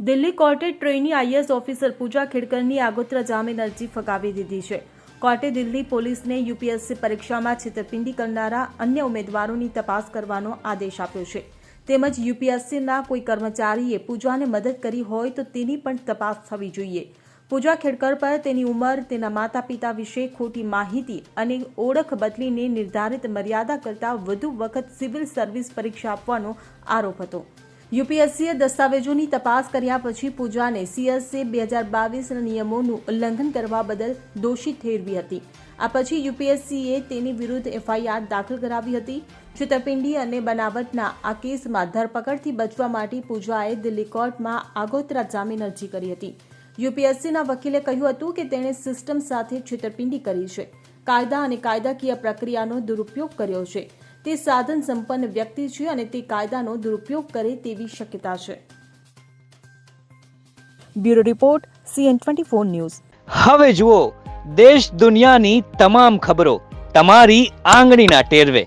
દિલ્હી કોર્ટે trainee IAS officer પૂજા ખેડકરની આગોતરા જામીન અરજી ફગાવી દીધી છે. કોર્ટે દિલ્હી પોલીસને યુપીએસસી પરીક્ષામાં છેતરપિંડી કરનારા અન્ય ઉમેદવારોની તપાસ કરવાનો આદેશ આપ્યો છે. તેમજ યુપીએસસીના કોઈ કર્મચારીએ પૂજાને મદદ કરી હોય તો તેની પણ તપાસ થવી જોઈએ. પૂજા ખેડકર પર તેની ઉંમર, તેના માતા પિતા વિશે ખોટી માહિતી અને ઓળખ બદલીને નિર્ધારિત મર્યાદા કરતાં વધુ વખત સિવિલ સર્વિસ પરીક્ષા આપવાનો આરોપ હતો. યુપીએસસીએ દસ્તાવેજોની તપાસ કર્યા પછી પૂજાને સીએસએ બે હજાર બાવીસના નિયમોનું ઉલ્લંઘન કરવા બદલ દોષિત ઠેરવી હતી. આ પછી યુપીએસસીએ તેની વિરુદ્ધ એફઆઈઆર દાખલ કરાવી હતી. છેતરપિંડી અને બનાવટના આ કેસમાં ધરપકડથી બચવા માટે પૂજાએ દિલ્હી કોર્ટમાં આગોતરા જામીન અરજી કરી હતી. યુપીએસસીના વકીલે કહ્યું હતું કે તેણે સિસ્ટમ સાથે છેતરપિંડી કરી છે. કાયદા અને કાયદાકીય પ્રક્રિયાનો દુરુપયોગ કર્યો છે. તે સાધન સંપન્ન વ્યક્તિ છે અને તે કાયદાનો દુરુપયોગ કરે તેવી શક્યતા છે. Bureau report, CN twenty four news. હવે જુઓ, દેશ દુનિયાની તમામ ખબરો તમારી આંગળીના ટેરવે.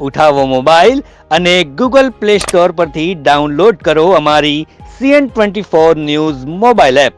ઉઠાવો મોબાઈલ અને ગૂગલ પ્લે સ્ટોર પરથી ડાઉનલોડ કરો અમારી CN twenty four news mobile app.